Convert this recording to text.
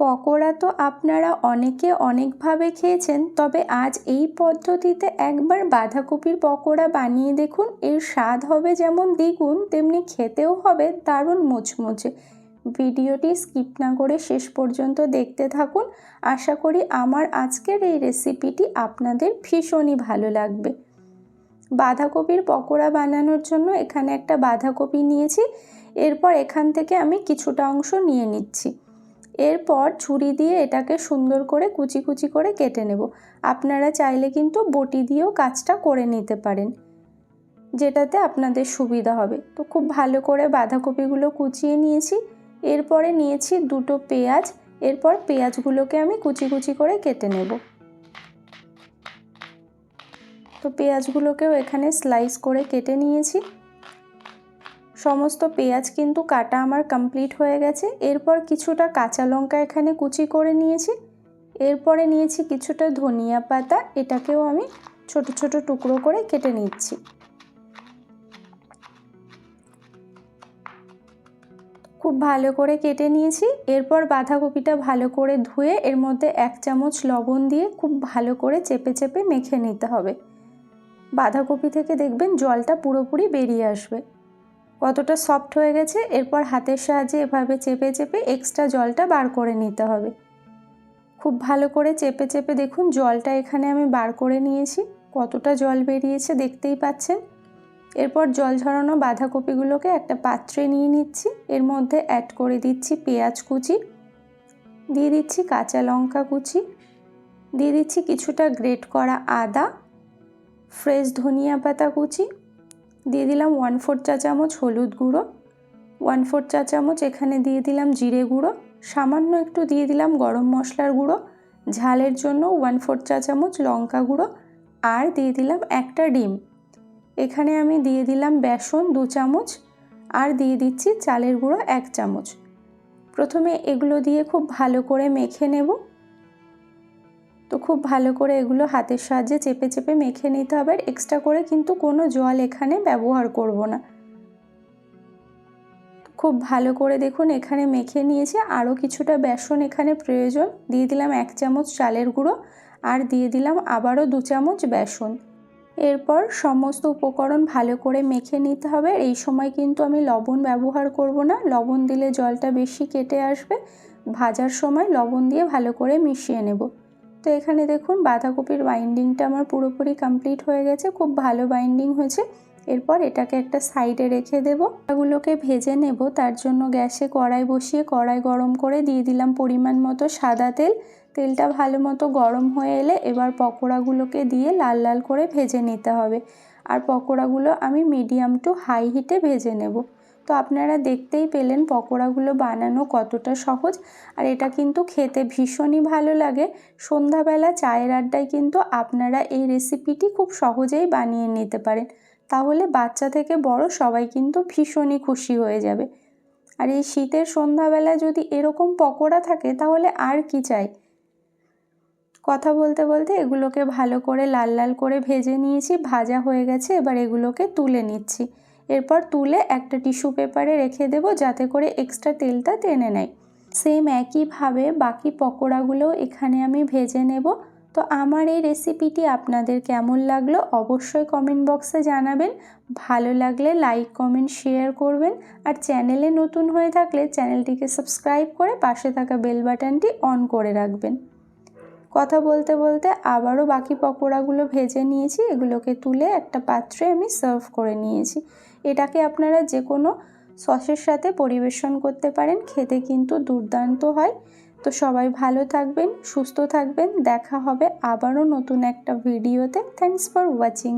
পকোড়া তো আপনারা অনেকে অনেকভাবে খেয়েছেন, তবে আজ এই পদ্ধতিতে একবার বাঁধাকপির পকোড়া বানিয়ে দেখুন। এর স্বাদ হবে যেমন দ্বিগুণ, তেমনি খেতেও হবে দারুণ মুচমুচে। ভিডিওটি স্কিপ না করে শেষ পর্যন্ত দেখতে থাকুন। আশা করি আমার আজকের এই রেসিপিটি আপনাদের ভীষণই ভালো লাগবে। বাঁধাকপির পকোড়া বানানোর জন্য এখানে একটা বাঁধাকপি নিয়েছি। এরপর এখান থেকে আমি কিছুটা অংশ নিয়ে নিচ্ছি। এরপর ছুরি দিয়ে এটাকে সুন্দর করে কুচি কুচি করে কেটে নেব। আপনারা চাইলে কিন্তু বটি দিয়েও কাজটা করে নিতে পারেন, যেটাতে আপনাদের সুবিধা হবে। তো খুব ভালো করে বাঁধাকপিগুলো কুচিয়ে নিয়েছি। এরপরে নিয়েছি দুটো পেঁয়াজ। এরপর পেঁয়াজগুলোকে আমি কুচি কুচি করে কেটে নেব। তো পেঁয়াজগুলোকেও এখানে স্লাইস করে কেটে নিয়েছি। সমস্ত পেঁয়াজ কিন্তু কাটা আমার কমপ্লিট হয়ে গেছে। এরপর কিছুটা কাঁচা লঙ্কা এখানে কুচি করে নিয়েছি। এরপরে নিয়েছি কিছুটা ধনিয়া পাতা, এটাকেও আমি ছোট ছোট টুকরো করে কেটে নিচ্ছি। খুব ভালো করে কেটে নিয়েছি। এরপর বাঁধাকপিটা ভালো করে ধুয়ে এর মধ্যে এক চামচ লবণ দিয়ে খুব ভালো করে চেপে চেপে মেখে নিতে হবে। বাঁধাকপি থেকে দেখবেন জলটা পুরোপুরি বেরিয়ে আসবে। কতটা সফট হয়ে গেছে, এরপর হাতের সাহায্যে এভাবে চেপে চেপে এক্সট্রা জলটা বার করে নিতে হবে। খুব ভালো করে চেপে চেপে দেখুন জলটা এখানে আমি বার করে নিয়েছি, কতটা জল বেরিয়েছে দেখতেই পাচ্ছেন। এরপর জল ঝরানো বাঁধাকপিগুলোকে একটা পাত্রে নিয়ে নিচ্ছি, এর মধ্যে অ্যাড করে দিচ্ছি পেঁয়াজ কুচি, দিয়ে দিচ্ছি কাঁচা লঙ্কা কুচি, দিয়ে দিচ্ছি কিছুটা গ্রেট করা আদা ফ্রেশ ধনিয়া পাতা কুচি দিয়ে দিলাম ওয়ান ফোর চা চামচ হলুদ গুঁড়ো ওয়ান ফোর চা চামচ এখানে দিয়ে দিলাম জিরে গুঁড়ো, সামান্য একটু দিয়ে দিলাম গরম মশলার গুঁড়ো, ঝালের জন্য ওয়ান ফোর চা চামচ লঙ্কা গুঁড়ো আর দিয়ে দিলাম একটা ডিম। এখানে আমি দিয়ে দিলাম বেসন দু চামচ আর দিয়ে দিচ্ছি চালের গুঁড়ো এক চামচ। প্রথমে এগুলো দিয়ে খুব ভালো করে মেখে নেব। তো খুব ভালো করে এগুলো হাতের সাহায্যে চেপে চেপে মেখে নিতে হবে। আর এক্সট্রা করে কিন্তু কোনো জল এখানে ব্যবহার করব না। খুব ভালো করে দেখুন এখানে মেখে নিয়েছি। আরও কিছুটা বেসন এখানে প্রয়োজন। দিয়ে দিলাম এক চামচ চালের গুঁড়ো আর দিয়ে দিলাম আবারও দু চামচ বেসন। এরপর সমস্ত উপকরণ ভালো করে মেখে নিতে হবে। এই সময় কিন্তু আমি লবণ ব্যবহার করব না। লবণ দিলে জলটা বেশি কেটে আসবে। ভাজার সময় লবণ দিয়ে ভালো করে মিশিয়ে নেব। তো এখানে দেখুন বাঁধাকপির বাইন্ডিংটা আমার পুরোপুরি কমপ্লিট হয়ে গেছে, খুব ভালো বাইন্ডিং হয়েছে। এরপর এটাকে একটা সাইডে রেখে দেবো। এগুলোকে ভেজে নেব, তার জন্য গ্যাসে কড়াই বসিয়ে কড়াই গরম করে দিয়ে দিলাম পরিমাণ মতো সাদা তেল। তেলটা ভালো মতো গরম হয়ে এলে এবার পকোড়াগুলোকে দিয়ে লাল লাল করে ভেজে নিতে হবে। আর পকোড়াগুলো আমি মিডিয়াম টু হাই হিটে ভেজে নেব। তো আপনারা দেখতেই পেলেন পকোড়াগুলো বানানো কতটা সহজ। আর এটা কিন্তু খেতে ভীষণই ভালো লাগে। সন্ধ্যাবেলা চায়ের আড্ডায় কিন্তু আপনারা এই রেসিপিটি খুব সহজেই বানিয়ে নিতে পারেন। তাহলে বাচ্চা থেকে বড় সবাই কিন্তু ভীষণই খুশি হয়ে যাবে। আর এই শীতের সন্ধ্যাবেলা যদি এরকম পকোড়া থাকে, তাহলে আর কি চাই? কথা বলতে বলতে এগুলোকে ভালো করে লাল লাল করে ভেজে নিয়েছি, ভাজা হয়ে গেছে, এবার এগুলোকে তুলে নিচ্ছি। এরপর তুলে একটা টিস্যু পেপারে রেখে দেব যাতে করে এক্সট্রা তেলটা টেনে নেয়। সেম একইভাবে বাকি পকোড়াগুলো এখানে আমি ভেজে নেব। তো আমার এই রেসিপিটি আপনাদের কেমন লাগল অবশ্যই কমেন্ট বক্সে জানাবেন। ভালো লাগলে লাইক কমেন্ট শেয়ার করবেন। আর চ্যানেলে নতুন হয়ে থাকলে চ্যানেলটিকে সাবস্ক্রাইব করে পাশে থাকা বেল বাটনটি অন করে রাখবেন। কথা বলতে বলতে আবারও বাকি পকোড়াগুলো ভেজে নিয়েছি। এগুলোকে তুলে একটা পাত্রে আমি সার্ভ করে নিয়েছি। এটাকে আপনারা যে কোনো সসের সাথে পরিবেশন করতে পারেন, খেতে কিন্তু দুর্দান্ত হয়। তো সবাই ভালো থাকবেন, সুস্থ থাকবেন, দেখা হবে আবারও নতুন একটা ভিডিওতে। Thanks for watching